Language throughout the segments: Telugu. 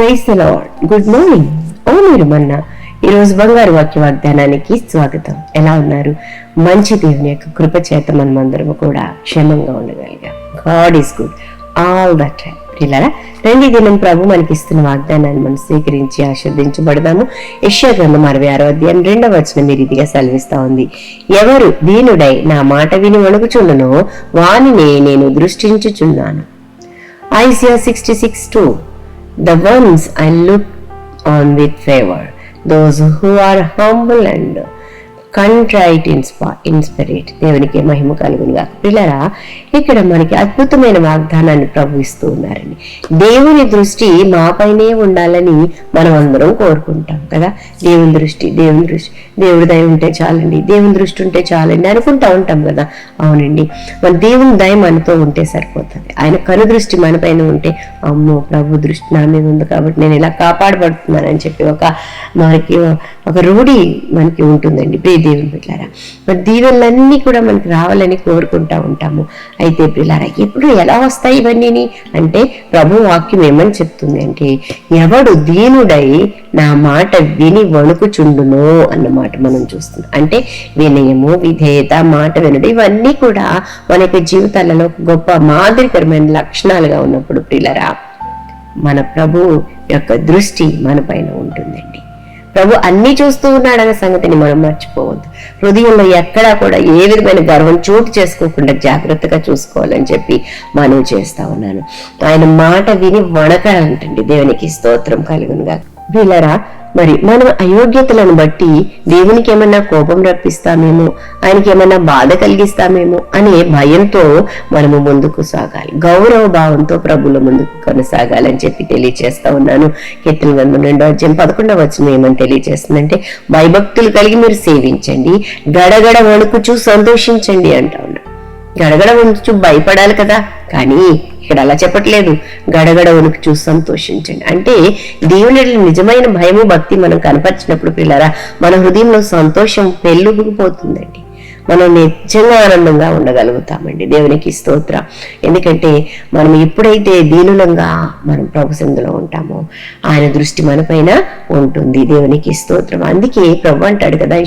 ప్రైస్ లార్డ్ గుడ్ మార్నింగ్ ఓ మీరు మొన్న. ఈరోజు బంగారు వాక్య వాగ్దానానికి స్వాగతం. ఎలా ఉన్నారు? మంచి దేవుని యొక్క కృప చేత కూడా క్షేమంగా ఉండగలిగాం. God is good all the time పిల్లరా రెండు దినం ప్రభు మనకి ఇస్తున్న వాగ్దానాన్ని మనం స్వీకరించి ఆశీర్దించబడదాము యశ్యా గ్రంథం అరవై ఆరో అధ్యాయం రెండవ వచనం ఈ రీతిగా సెలవిస్తా ఉంది. ఎవరు దీనుడై నా మాట విని వణుకుచుండునో వానినే నేను దృష్టించుచున్నాను. Isaiah sixty six two. The ones I look on with favor, those who are humble and contrite ఇన్స్పా ఇన్స్పిరేట్ దేవునికి మహిమ కలుగునుగా పిల్లరా ఇక్కడ మనకి అద్భుతమైన వాగ్దానాన్ని ప్రభు ఇస్తూ ఉన్నారండి. దేవుని దృష్టి మాపైనే ఉండాలని మనం అందరం కోరుకుంటాం కదా. దేవుని దృష్టి దేవుని దృష్టి. దేవుడి దయ ఉంటే చాలండి. దేవుని దృష్టి ఉంటే చాలండి అనుకుంటా ఉంటాం కదా. అవునండి. మన దేవుని దయ మనతో ఉంటే సరిపోతుంది. ఆయన కను దృష్టి మనపైన ఉంటే అమ్మో ప్రభు దృష్టి నా మీద ఉంది కాబట్టి నేను ఇలా కాపాడబడుతున్నానని చెప్పి ఒక మనకి ఒక రూఢి మనకి ఉంటుందండి. ప్రియ దేవుని బిడ్డారా మరి దీవెనలన్నీ కూడా మనకి రావాలని కోరుకుంటా ఉంటాము. అయితే బిడ్డారా ఎప్పుడు ఎలా వస్తాయి ఇవన్నీ అంటే ప్రభు వాక్యం ఏమని చెప్తుంది అంటే ఎవడు దీనుడై నా మాట విని వణుకుచుండునో అన్నమాట మనం చూస్తున్నాం అంటే వినయము విధేయత మాట వినడం ఇవన్నీ కూడా మన యొక్క జీవితాలలో గొప్ప మాదిరికరమైన లక్షణాలుగా ఉన్నప్పుడు పిల్లరా మన ప్రభు యొక్క దృష్టి మన పైన ఉంటుందండి. ప్రభు అన్ని చూస్తూ ఉన్నాడనే సంగతిని మనం మర్చిపోవద్దు. హృదయంలో ఎక్కడా కూడా ఏ విధమైన గర్వం చోటు చేసుకోకుండా జాగ్రత్తగా చూసుకోవాలని చెప్పి మనం చేస్తా ఉన్నాను. ఆయన మాట విని వణకాలంటండి దేవునికి స్తోత్రం కలుగునుగా వీళ్ళరా మరి మనం అయోగ్యతలను బట్టి దేవునికి ఏమన్నా కోపం రప్పిస్తామేమో ఆయనకి ఏమన్నా బాధ కలిగిస్తామేమో అనే భయంతో మనము ముందుకు సాగాలి. గౌరవ భావంతో ప్రభుల ముందుకు కొనసాగాలని చెప్పి తెలియచేస్తా ఉన్నాను. కీర్తన గ్రంథం రెండో అధ్యాయం పదకొండవ వచ్చిన ఏమని తెలియజేస్తుందంటే భయభక్తులు కలిగి మీరు సేవించండి గడగడ వణుకుచూ సంతోషించండి అంటా ఉన్నాడు. గడగడ వణుకుచూ భయపడాలి కదా కానీ ఇక్కడ అలా చెప్పట్లేదు. గడగడ ఉనికి చూసి సంతోషించండి. అంటే దేవుని నిజమైన భయము భక్తి మనం కనపరిచినప్పుడు పిల్లరా మన హృదయంలో సంతోషం పెళ్ళుకుపోతుందండి మనం నిజంగా ఆనందంగా ఉండగలుగుతామండి. దేవునికి స్తోత్ర. ఎందుకంటే మనం ఎప్పుడైతే దీనులంగా మనం ప్రభు సందులో ఉంటామో ఆయన దృష్టి మనపైన ఉంటుంది. దేవునికి స్తోత్రం. అందుకే ప్రభు అంటాడు కదా ఈ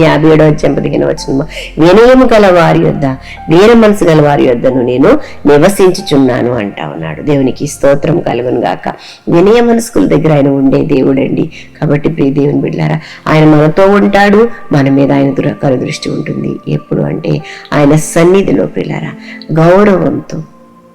యాభై ఏడో చెంపదిగిన వచ్చిన వినయము గల వారి యొద్ద వీర మనసు గల వారి యొద్దను నేను నివసించుచున్నాను అంటా ఉన్నాడు. దేవునికి స్తోత్రం కలుగును గాక. వినయ మనసుకుల దగ్గర ఆయన ఉండే దేవుడండి. కాబట్టి ప్రియ దేవుని బిడ్డారా ఆయన మనతో ఉంటాడు మన మీద ఆయన దుర- దృష్టి ఉంటుంది. ఎప్పుడు అంటే ఆయన సన్నిధిలో పిల్లరా గౌరవంతో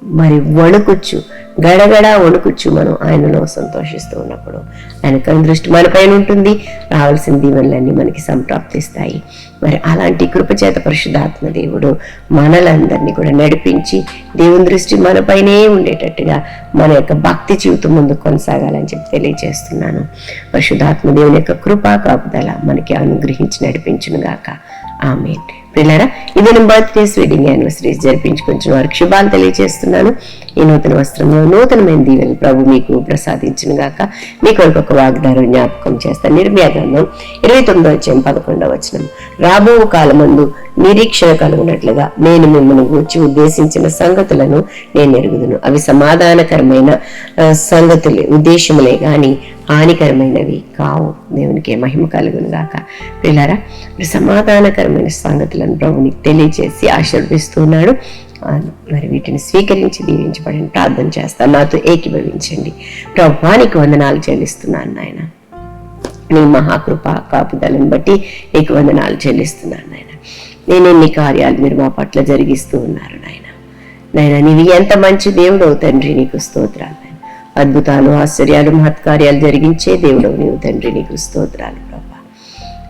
మరి వణుకుచ్చు గడగడ వణుకుచ్చు మనం ఆయనలో సంతోషిస్తూ ఉన్నప్పుడు. ఆయన దృష్టి మనపైన ఉంటుంది రావాల్సిన దీవెనలన్నీ మనకి సంప్రాప్తిస్తాయి. మరి అలాంటి కృపచేత పరిశుద్ధాత్మ దేవుడు మనలందరినీ కూడా నడిపించి దేవుని దృష్టి మనపైనే ఉండేటట్టుగా మన యొక్క భక్తి జీవితం ముందు కొనసాగాలని చెప్పి తెలియజేస్తున్నాను. పరిశుద్ధాత్మ దేవుని యొక్క కృపా కాపుదల మనకి అనుగ్రహించి నడిపించునుగాక. ఆమె పిల్లరా ఇది నేను బర్త్డేస్ వెడ్డింగ్ యానివర్సరీస్ జరిపించుకుంటున్న వారికి శుభాలు తెలియజేస్తున్నాను ఈ నూతన వస్త్రంలో నూతనమైన దీవెనలు ప్రభు మీకు ప్రసాదించిన గాక. మీ కొరకు ఒక వాగ్దానం జ్ఞాపకం చేస్తాను నిర్మయాగ్రంథం ఇరవై తొమ్మిదో వచ్చే పదకొండవ వచనం. రాబో కాలమందు నిరీక్షణ కలుగునట్లుగా నేను మిమ్మల్ని గూర్చి ఉద్దేశించిన సంగతులను నేను ఎరుగుదును. అవి సమాధానకరమైన సంగతులే ఉద్దేశములే కానీ హానికరమైనవి కావు. దేవునికి మహిమ కలుగునుగాక పిల్లరా సమాధానకరమైన సంగతులను ప్రభునికి తెలియజేసి ఆశీర్వదిస్తున్నాడు. మరి వీటిని స్వీకరించి దీవించబడిన ప్రార్థన చేస్తాను నాతో ఏకీభవించండి. ప్రభువానికి వందనాలు చెల్లిస్తున్నాను నాయన. నీ మహాకృప కాపుదలను బట్టి నీకు వందనాలు చెల్లిస్తున్నాను నాయన. నేను ఎన్ని కార్యాలు మీరు మా పట్ల జరిగిస్తూ ఉన్నారు నాయన. నాయన నీవి ఎంత మంచి దేవుడు తండ్రి నీకు స్తోత్రాలు. అద్భుతాలు ఆశ్చర్యాలు మహత్కార్యాలు జరిగించే దేవుడు నీవు తండ్రి. నీకు స్తోత్రాలు ప్రభా.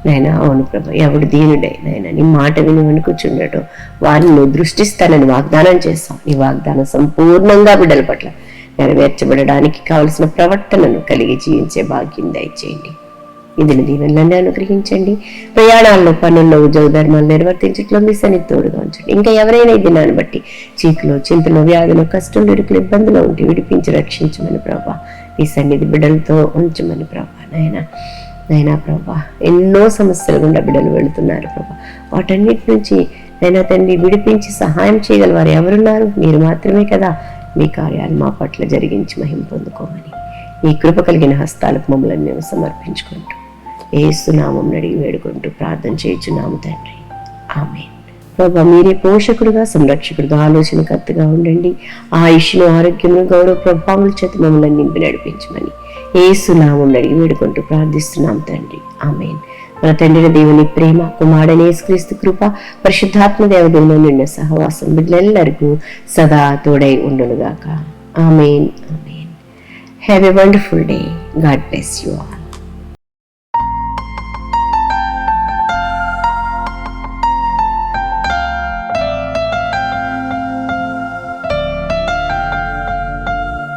నాయన అవును ప్రభా ఎవడు దీనుడై నాయన నీ మాట విని వణుకుచుండటం వారిని దృష్టిస్తానని వాగ్దానం చేస్తాం నీ వాగ్దానం సంపూర్ణంగా బిడ్డల పట్ల నెరవేర్చబడడానికి కావలసిన ప్రవర్తనను కలిగి జీవించే భాగ్యం దయచేయండి. ఇది దీవెనలన్నీ అనుగ్రహించండి. ప్రయాణాల్లో పనుల్లో ఉద్యోగ ధర్మాలు నిర్వర్తించట్లో మీ సన్ని తోడుగా ఉంచండి. ఇంకా ఎవరైనా ఈ దినాన్ని బట్టి చీకులో చింతలో వ్యాధులు కష్టం ఇరుకులు ఇబ్బందులు ఉంటే విడిపించి రక్షించమని ప్రభా. ఈ సన్నిధి బిడ్డలతో ఉంచమని ప్రభా. నాయన నైనా ప్రభా ఎన్నో సమస్యలు గుండా బిడ్డలు వెళుతున్నారు ప్రభా. వాటన్నిటి నుంచి నైనా తండ్రి విడిపించి సహాయం చేయగల వారు ఎవరున్నారు? మీరు మాత్రమే కదా మీ కార్యాలు మా పట్ల జరిగించి మహిం పొందుకోమని. ఈ కృప కలిగిన హస్తాలకు మమ్మల్ని మేము సమర్పించుకుంటూ ఏసునామం అడిగి వేడుకుంటూ ప్రార్థన చేయించున్నాము తండ్రి. ఆమె ప్రభా మీరే పోషకుడుగా సంరక్షకుడుగా ఆలోచనకర్తగా ఉండండి. ఆయుష్ను ఆరోగ్యము గౌరవ ప్రభావం చేత మమ్మల్ని నింపి నడిపించమని ఏసునామం అడిగి వేడుకుంటూ ప్రార్థిస్తున్నాం తండ్రి. ఆమెన్. మన తండ్రి దేవుని ప్రేమ కుమారుడని యేసుక్రీస్తు కృప పరిశుద్ధాత్మ దేవదేవులో నిన్న సహవాసం బిడ్డలెల్లరికూ సదా తోడై ఉండునుగాక. Amen. Amen. Have a wonderful day God bless you all